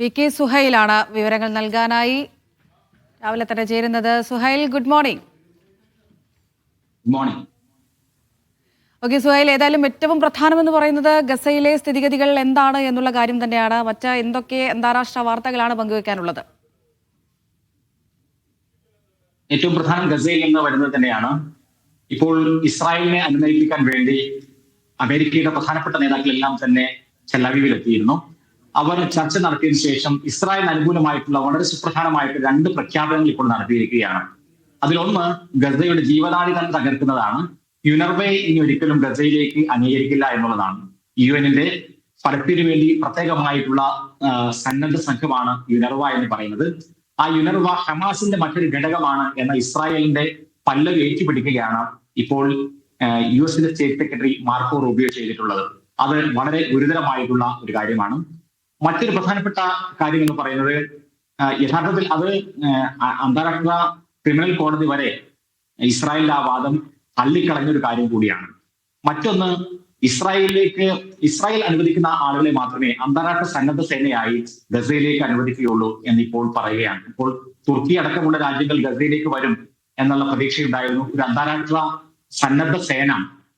V K സുഹൈലാണ് വിവരങ്ങൾ നൽകാനായി രാവിലെ തന്നെ ചേരുന്നത്. Suhail good morning morning okay Suhail ഏതായാലും ഏറ്റവും പ്രധാനമെന്ന് പറയുന്നത് ഗസയിലെ സ്ഥിതിഗതികൾ എന്താണ് എന്നുള്ള കാര്യം തന്നെയാണ്. മറ്റ് എന്തൊക്കെ അന്താരാഷ്ട്ര വാർത്തകളാണ് പങ്കുവെക്കാനുള്ളത്? ഏറ്റവും പ്രധാനം ഗസയിൽ നിന്ന് വരുന്നത് തന്നെയാണ്. ഇപ്പോൾ ഇസ്രായേലിനെ അനുനയിപ്പിക്കാൻ വേണ്ടി അമേരിക്കയുടെ പ്രധാനപ്പെട്ട നേതാക്കളെല്ലാം തന്നെ ചെല്ലവീവിൽ എത്തിയിരുന്നു അവർ ചർച്ച നടത്തിയതിനു ശേഷം ഇസ്രായേൽ അനുകൂലമായിട്ടുള്ള വളരെ സുപ്രധാനമായിട്ട് രണ്ട് പ്രഖ്യാപനങ്ങൾ ഇപ്പോൾ നടത്തിയിരിക്കുകയാണ്. അതിലൊന്ന് ഗസയുടെ ജീവനാടി തന്നെ തകർക്കുന്നതാണ്. യുനർവെ ഇനി ഒരിക്കലും ഗസയിലേക്ക് അംഗീകരിക്കില്ല എന്നുള്ളതാണ്. യു എന്നിന്റെ ഫലത്തിന് വേണ്ടി പ്രത്യേകമായിട്ടുള്ള സന്നദ്ധ സംഘമാണ് യുനർവ എന്ന് പറയുന്നത്. ആ യുനർവ ഹമാസിന്റെ മറ്റൊരു ഘടകമാണ് എന്ന ഇസ്രായേലിന്റെ പല്ലവി ഏറ്റുപിടിക്കുകയാണ് ഇപ്പോൾ യു എസിന്റെ സ്റ്റേറ്റ് സെക്രട്ടറി മാർക്കോ റൂബിയോ ചെയ്തിട്ടുള്ളത്. അത് വളരെ ഗുരുതരമായിട്ടുള്ള ഒരു കാര്യമാണ്. മറ്റൊരു പ്രധാനപ്പെട്ട കാര്യം എന്ന് പറയുന്നത് യഥാർത്ഥത്തിൽ അത് അന്താരാഷ്ട്ര ക്രിമിനൽ കോടതി വരെ ഇസ്രായേലിന്റെ ആ വാദം തള്ളിക്കളഞ്ഞൊരു കാര്യം കൂടിയാണ്. മറ്റൊന്ന് ഇസ്രായേലിലേക്ക് ഇസ്രായേൽ അനുവദിക്കുന്ന ആളുകളെ മാത്രമേ അന്താരാഷ്ട്ര സന്നദ്ധ സേനയായി ഗസയിലേക്ക് അനുവദിക്കുകയുള്ളൂ എന്നിപ്പോൾ പറയുകയാണ്. ഇപ്പോൾ തുർക്കി അടക്കമുള്ള രാജ്യങ്ങൾ ഗസയിലേക്ക് വരും എന്നുള്ള പ്രതീക്ഷയുണ്ടായിരുന്നു. ഒരു അന്താരാഷ്ട്ര സന്നദ്ധ സേന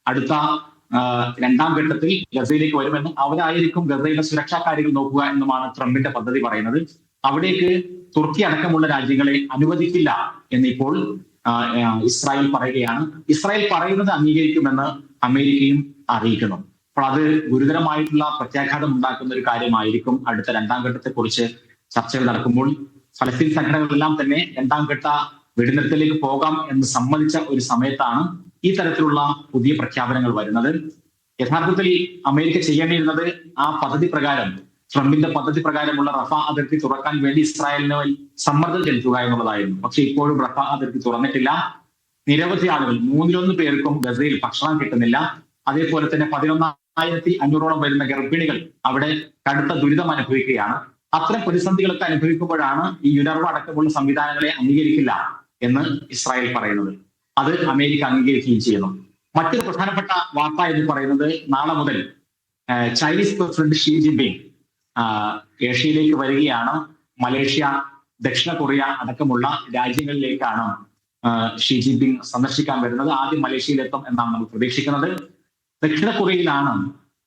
അടുത്ത രണ്ടാം ഘട്ടത്തിൽ ഗസയിലേക്ക് വരുമെന്നും അവരായിരിക്കും ഗസയിലെ സുരക്ഷാ കാര്യങ്ങൾ നോക്കുക എന്നുമാണ് ട്രംപിന്റെ പദ്ധതി പറയുന്നത്. അവിടേക്ക് തുർക്കി അടക്കമുള്ള രാജ്യങ്ങളെ അനുവദിക്കില്ല എന്നിപ്പോൾ ഇസ്രായേൽ പറയുകയാണ്. ഇസ്രായേൽ പറയുന്നത് അംഗീകരിക്കുമെന്ന് അമേരിക്കയും അറിയിക്കുന്നു. അപ്പോൾ അത് ഗുരുതരമായിട്ടുള്ള പ്രത്യാഘാതം ഉണ്ടാക്കുന്ന ഒരു കാര്യമായിരിക്കും അടുത്ത രണ്ടാം ഘട്ടത്തെക്കുറിച്ച് ചർച്ചകൾ നടക്കുമ്പോൾ. ഫലസ്തീൻ സംഘടനകളെല്ലാം തന്നെ രണ്ടാം ഘട്ട വെടിനിർത്തലേക്ക് പോകാം എന്ന് സമ്മതിച്ച ഒരു സമയത്താണ് ഈ തരത്തിലുള്ള പുതിയ പ്രഖ്യാപനങ്ങൾ വരുന്നത് യഥാർത്ഥത്തിൽ അമേരിക്ക ചെയ്യേണ്ടിയിരുന്നത് ആ പദ്ധതി പ്രകാരം ട്രംപിന്റെ പദ്ധതി പ്രകാരമുള്ള റഫ അതിർത്തി തുറക്കാൻ വേണ്ടി ഇസ്രായേലിന് സമ്മർദ്ദം ചെലുത്തുക എന്നുള്ളതായിരുന്നു. പക്ഷെ ഇപ്പോഴും റഫ അതിർത്തി തുറന്നിട്ടില്ല. നിരവധി ആളുകൾ മൂന്നിലൊന്ന് പേർക്കും ഗസയിൽ ഭക്ഷണം കിട്ടുന്നില്ല. അതേപോലെ തന്നെ പതിനൊന്നായിരത്തി അഞ്ഞൂറോളം വരുന്ന ഗർഭിണികൾ അവിടെ കടുത്ത ദുരിതം അനുഭവിക്കുകയാണ്. അത്തരം പ്രതിസന്ധികളൊക്കെ അനുഭവിക്കുമ്പോഴാണ് ഈ യുനർവ അടക്കമുള്ള സംവിധാനങ്ങളെ അംഗീകരിക്കില്ല എന്ന് ഇസ്രായേൽ പറയുന്നത്. അത് അമേരിക്ക അംഗീകരിക്കുകയും ചെയ്യുന്നു. മറ്റൊരു പ്രധാനപ്പെട്ട വാർത്ത എന്ന് പറയുന്നത് നാളെ മുതൽ Chinese president Xi Jinping ping ഏഷ്യയിലേക്ക് വരികയാണ്. മലേഷ്യ ദക്ഷിണ കൊറിയ അടക്കമുള്ള രാജ്യങ്ങളിലേക്കാണ് ഷീ ജിൻപിങ് സന്ദർശിക്കാൻ വരുന്നത്. ആദ്യം മലേഷ്യയിലെത്തും എന്നാണ് നമ്മൾ പ്രതീക്ഷിക്കുന്നത്. ദക്ഷിണ കൊറിയയിലാണ്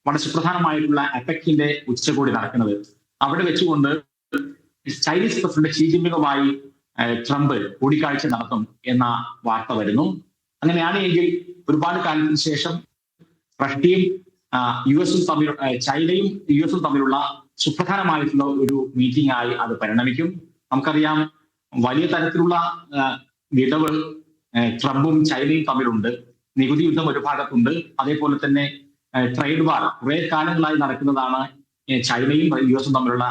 വളരെ സുപ്രധാനമായിട്ടുള്ള അപെക്കിന്റെ ഉച്ചകോടി നടക്കുന്നത്. അവിടെ വെച്ചുകൊണ്ട് ചൈനീസ് പ്രസിഡന്റ് ഷീ ജിൻപിങ്ങുമായി ട്രംപ് കൂടിക്കാഴ്ച നടത്തും എന്ന വാർത്ത വരുന്നു. അങ്ങനെയാണെങ്കിൽ ഒരുപാട് കാലത്തിന് ശേഷം റഷ്യയും യു എസും തമ്മിൽ ചൈനയും യു എസും തമ്മിലുള്ള സുപ്രധാനമായിട്ടുള്ള ഒരു മീറ്റിംഗ് ആയി അത് പരിണമിക്കും. നമുക്കറിയാം വലിയ തരത്തിലുള്ള വിടവ് ട്രംപും ചൈനയും തമ്മിലുണ്ട്. നികുതി യുദ്ധം ഒരു ഭാഗത്തുണ്ട്. അതേപോലെ തന്നെ ട്രേഡ് വാർ കുറെ കാലങ്ങളായി നടക്കുന്നതാണ് ചൈനയും യു എസും തമ്മിലുള്ള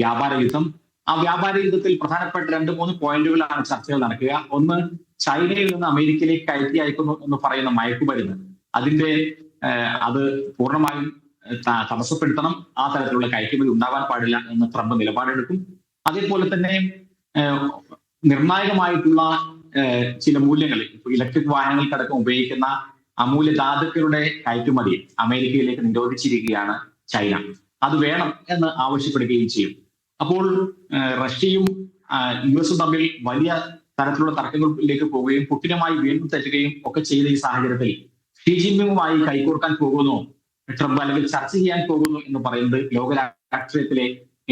വ്യാപാര യുദ്ധം. ആ വ്യാപാര യുദ്ധത്തിൽ പ്രധാനപ്പെട്ട രണ്ട് മൂന്ന് പോയിന്റുകളാണ് ചർച്ചകൾ നടക്കുക. ഒന്ന് ചൈനയിൽ നിന്ന് അമേരിക്കയിലേക്ക് കയറ്റി അയക്കുന്നു എന്ന് പറയുന്ന മയക്കുമരുന്ന്. അതിന്റെ അത് പൂർണമായും തടസ്സപ്പെടുത്തണം. ആ തരത്തിലുള്ള കയറ്റുമതി ഉണ്ടാവാൻ പാടില്ല എന്ന് ട്രംപ് നിലപാടെടുക്കും. അതേപോലെ തന്നെ നിർണായകമായിട്ടുള്ള ചില മൂല്യങ്ങൾ ഇപ്പൊ ഇലക്ട്രിക് വാഹനങ്ങൾക്കടക്കം ഉപയോഗിക്കുന്ന അമൂല്യ ധാതുക്കളുടെ കയറ്റുമതി അമേരിക്കയിലേക്ക് നിരോധിച്ചിരിക്കുകയാണ് ചൈന. അത് വേണം എന്ന് ആവശ്യപ്പെടുകയും ചെയ്യും. അപ്പോൾ റഷ്യയും യു എസും തമ്മിൽ വലിയ തരത്തിലുള്ള തർക്കങ്ങളിലേക്ക് പോവുകയും പുട്ടിനുമായി വീണ്ടും തെറ്റുകയും ഒക്കെ ചെയ്ത ഈ സാഹചര്യത്തിൽ ഷീ കൈകോർക്കാൻ പോകുന്നു ട്രംപ് അല്ലെങ്കിൽ ചർച്ച ചെയ്യാൻ പോകുന്നു എന്ന് പറയുന്നത് ലോക രാഷ്ട്രീയത്തിലെ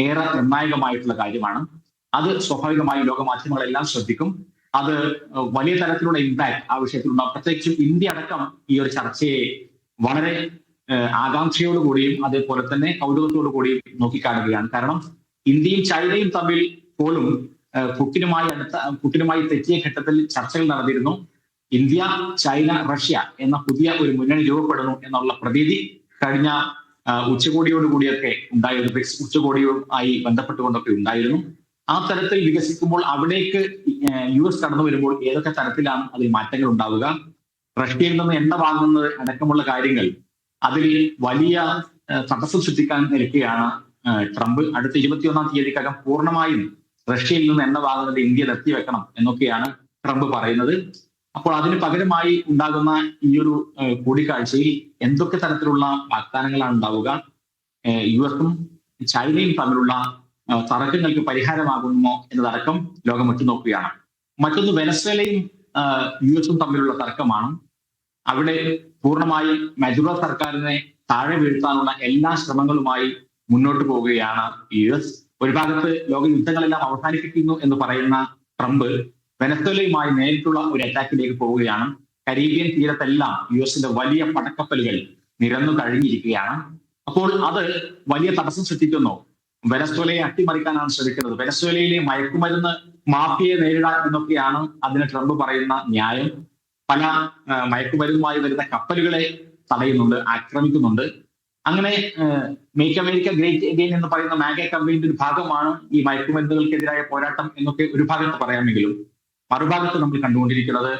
ഏറെ നിർണായകമായിട്ടുള്ള കാര്യമാണ്. അത് സ്വാഭാവികമായും ലോകമാധ്യമങ്ങളെല്ലാം ശ്രദ്ധിക്കും. അത് വലിയ തരത്തിലുള്ള ഇമ്പാക്ട് ആ വിഷയത്തിലുണ്ടാകും പ്രത്യേകിച്ചും ഇന്ത്യ അടക്കം ഈ ഒരു ചർച്ചയെ വളരെ ആകാംക്ഷയോടുകൂടിയും അതേപോലെ തന്നെ കൗതുകത്തോടു കൂടിയും നോക്കിക്കാണുകയാണ്. കാരണം ഇന്ത്യയും ചൈനയും തമ്മിൽ പോലും പുട്ടിനുമായി അടുത്ത പുട്ടിനുമായി തെറ്റിയ ഘട്ടത്തിൽ ചർച്ചകൾ നടന്നിരുന്നു. ഇന്ത്യ ചൈന റഷ്യ എന്ന പുതിയ ഒരു മുന്നണി രൂപപ്പെടുന്നു എന്നുള്ള പ്രതീതി കഴിഞ്ഞ ഉച്ചകോടിയോട് ഉച്ചകോടിയോടുകൂടിയൊക്കെ ഉണ്ടായിരുന്നു ബ്രിക്സ് ഉച്ചകോടിയുമായി ബന്ധപ്പെട്ടുകൊണ്ടൊക്കെ ഉണ്ടായിരുന്നു. ആ തരത്തിൽ വികസിക്കുമ്പോൾ അവിടേക്ക് യു എസ് കടന്നു വരുമ്പോൾ ഏതൊക്കെ തരത്തിലാണ് അതിൽ മാറ്റങ്ങൾ ഉണ്ടാവുക? റഷ്യയിൽ നിന്ന് എണ്ണ വാങ്ങുന്നത് അടക്കമുള്ള കാര്യങ്ങൾ അതിൽ വലിയ തടസ്സം സൃഷ്ടിക്കാൻ നിൽക്കുകയാണ്. ട്രംപ് അടുത്ത ഇരുപത്തിയൊന്നാം തീയതിക്കകം പൂർണമായും റഷ്യയിൽ നിന്ന് എണ്ണ വാങ്ങുന്നത് ഇന്ത്യ നിർത്തിവെക്കണം എന്നൊക്കെയാണ് ട്രംപ് പറയുന്നത്. അപ്പോൾ അതിന് പകരമായി ഉണ്ടാകുന്ന ഈ ഒരു കൂടിക്കാഴ്ചയിൽ എന്തൊക്കെ തരത്തിലുള്ള വാഗ്ദാനങ്ങളാണ് ഉണ്ടാവുക? യു എസും ചൈനയും തമ്മിലുള്ള തർക്കങ്ങൾക്ക് പരിഹാരമാകുമോ എന്നതടക്കം ലോകം ഉറ്റുനോക്കുകയാണ് മറ്റൊന്ന് വെനസ്വേലയും യു എസും തമ്മിലുള്ള തർക്കമാണ്. അവിടെ പൂർണമായി മജുറ സർക്കാരിനെ താഴെ വീഴ്ത്താനുള്ള എല്ലാ ശ്രമങ്ങളുമായി മുന്നോട്ട് പോവുകയാണ് യു എസ് ഒരു ഭാഗത്ത് ലോക യുദ്ധങ്ങളെല്ലാം അവസാനിപ്പിക്കുന്നു എന്ന് പറയുന്ന ട്രംപ് വെനസ്വലയുമായി നേരിട്ടുള്ള ഒരു അറ്റാക്കിലേക്ക് പോവുകയാണ്. കരീബിയൻ തീരത്തെല്ലാം യു എസിന്റെ വലിയ പടക്കപ്പലുകൾ നിരന്നു കഴിഞ്ഞിരിക്കുകയാണ്. അപ്പോൾ അത് വലിയ തടസ്സം സൃഷ്ടിക്കുന്നു. വെനസ്വലയെ അട്ടിമറിക്കാനാണ് ശ്രമിക്കുന്നത്. വെനസ്വലയിലെ മയക്കുമരുന്ന് മാഫിയെ നേരിടാൻ എന്നൊക്കെയാണ് അതിന് ട്രംപ് പറയുന്ന ന്യായം. പല മയക്കുമരുന്നുമായി വരുന്ന കപ്പലുകളെ തടയുന്നുണ്ട് ആക്രമിക്കുന്നുണ്ട്. അങ്ങനെ മേക്ക് അമേരിക്ക ഗ്രേറ്റ് അഗെയിൻ എന്ന് പറയുന്ന മാഗ കമ്പനിയുടെ ഒരു ഭാഗമാണ് ഈ മയക്കുമരുന്നുകൾക്കെതിരായ പോരാട്ടം എന്നൊക്കെ ഒരു ഭാഗത്ത് പറയാമെങ്കിലും മറുഭാഗത്ത് നമ്മൾ കണ്ടുകൊണ്ടിരിക്കുന്നത്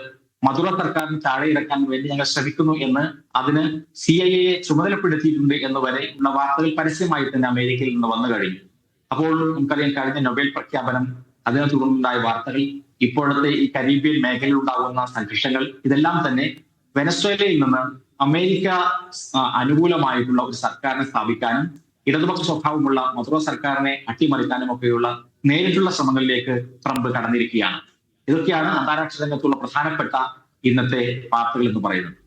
മധുര സർക്കാരിന് താഴെ ഇറക്കാൻ വേണ്ടി ഞങ്ങൾ ശ്രമിക്കുന്നു എന്ന് അതിന് സി ഐ എയെ ചുമതലപ്പെടുത്തിയിട്ടുണ്ട് എന്ന് വരെ ഉള്ള വാർത്തകൾ പരസ്യമായി തന്നെ അമേരിക്കയിൽ നിന്ന് വന്നു കഴിഞ്ഞു. അപ്പോൾ നമുക്കറിയാം കഴിഞ്ഞ നൊബേൽ പ്രഖ്യാപനം അതിനെ തുടർന്നുണ്ടായ വാർത്തകൾ ഇപ്പോഴത്തെ ഈ കരീബിയൻ മേഖലയിൽ ഉണ്ടാകുന്ന സംഘർഷങ്ങൾ ഇതെല്ലാം തന്നെ വെനസ്വേലയിൽ നിന്ന് അമേരിക്ക അനുകൂലമായിട്ടുള്ള ഒരു സർക്കാരിനെ സ്ഥാപിക്കാനും ഇടതുപക്ഷ സ്വഭാവമുള്ള മധുറോ സർക്കാരിനെ അട്ടിമറിക്കാനും ഒക്കെയുള്ള നേരിട്ടുള്ള ശ്രമങ്ങളിലേക്ക് ട്രംപ് കടന്നിരിക്കുകയാണ്. ഇതൊക്കെയാണ് അന്താരാഷ്ട്ര രംഗത്തുള്ള പ്രധാനപ്പെട്ട ഇന്നത്തെ വാർത്തകൾ എന്ന് പറയുന്നത്.